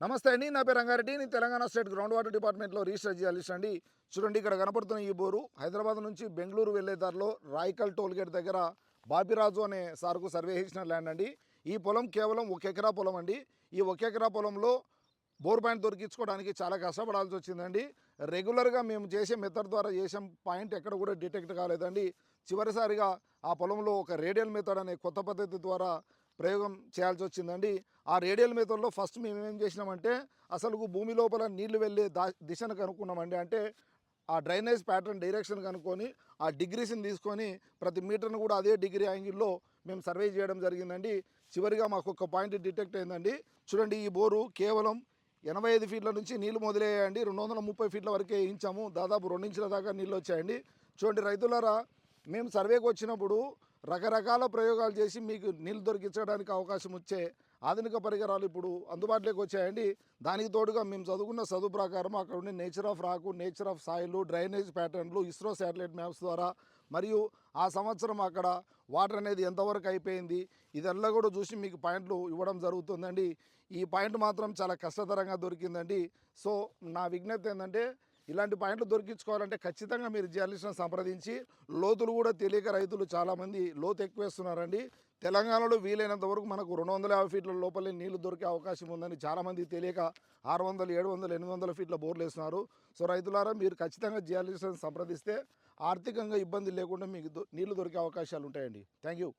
నమస్తే అండి నా పేరు రంగారెడ్డి. నేను తెలంగాణ స్టేట్ గ్రౌండ్ వాటర్ డిపార్ట్మెంట్లో రీసెర్చ్ చేయాలిస్ట్ అండి. చూడండి ఇక్కడ కనపడుతున్న ఈ బోరు హైదరాబాద్ నుంచి బెంగళూరు వెళ్ళే దారిలో రాయికల్ టోల్గేట్ దగ్గర బాపిరాజు అనే సార్కు సర్వే చేసిన ల్యాండ్ అండి. ఈ పొలం కేవలం ఒక ఎకరా పొలం అండి. ఈ ఒక ఎకరా పొలంలో బోర్ పాయింట్ దొరికించుకోవడానికి చాలా కష్టపడాల్సి వచ్చిందండి. రెగ్యులర్గా మేము చేసే మెథడ్ ద్వారా చేసే పాయింట్ ఎక్కడ కూడా డిటెక్ట్ కాలేదండి. చివరిసారిగా ఆ పొలంలో ఒక రేడియల్ మెథడ్ అనే కొత్త పద్ధతి ద్వారా ప్రయోగం చేయాల్సి వచ్చిందండి. ఆ రేడియల్ మెథడ్లో ఫస్ట్ మేము ఏం చేసినామంటే అసలు భూమి లోపల నీళ్ళు వెళ్ళే దా దిశను కనుక్కున్నామండి. అంటే ఆ డ్రైనేజ్ ప్యాటర్న్ డైరెక్షన్ కనుక్కొని ఆ డిగ్రీస్ని తీసుకొని ప్రతి మీటర్ను కూడా అదే డిగ్రీ యాంగిల్లో మేము సర్వే చేయడం జరిగిందండి. చివరిగా మాకు ఒక పాయింట్ డిటెక్ట్ అయిందండి. చూడండి ఈ బోరు కేవలం ఎనభై ఐదు ఫీట్ల నుంచి నీళ్ళు మొదలయ్యాయండి. రెండు వందల ముప్పై ఫీట్ల వరకే వేయించాము. దాదాపు రెండించుల దాకా నీళ్ళు వచ్చాయండి. చూడండి రైతులరా మేము సర్వేకి వచ్చినప్పుడు రకరకాల ప్రయోగాలు చేసి మీకు నీళ్ళు దొరికించడానికి అవకాశం వచ్చే ఆధునిక పరికరాలు ఇప్పుడు అందుబాటులోకి వచ్చాయండి. దానికి తోడుగా మేము చదువుకున్న చదువు ప్రకారం అక్కడ ఉండే nature of rock nature of Sailu drainage ప్యాటర్న్లు ఇస్రో శాటిలైట్ మ్యాప్స్ ద్వారా మరియు ఆ సంవత్సరం అక్కడ వాటర్ అనేది ఎంతవరకు అయిపోయింది ఇదల్లా కూడా చూసి మీకు పాయింట్లు ఇవ్వడం జరుగుతుందండి. ఈ పాయింట్ మాత్రం చాలా కష్టతరంగా దొరికిందండి. సో నా విజ్ఞప్తి ఏంటంటే ఇలాంటి పాయింట్లు దొరికించుకోవాలంటే ఖచ్చితంగా మీరు జర్నలిస్ట్ని సంప్రదించి లోతులు కూడా తెలియక రైతులు చాలామంది లోతు ఎక్కువేస్తున్నారండి. తెలంగాణలో వీలైనంత వరకు మనకు రెండు వందల యాభై ఫీట్ల లోపలే నీళ్ళు దొరికే అవకాశం ఉందని చాలామంది తెలియక ఆరు వందలు ఏడు వందలు ఎనిమిది వందల ఫీట్ల బోర్లు వేస్తున్నారు. సో రైతులారా మీరు ఖచ్చితంగా జియాలజిస్ట్ని సంప్రదిస్తే ఆర్థికంగా ఇబ్బంది లేకుండా మీకు నీళ్ళు దొరికే అవకాశాలు ఉంటాయండి. Thank you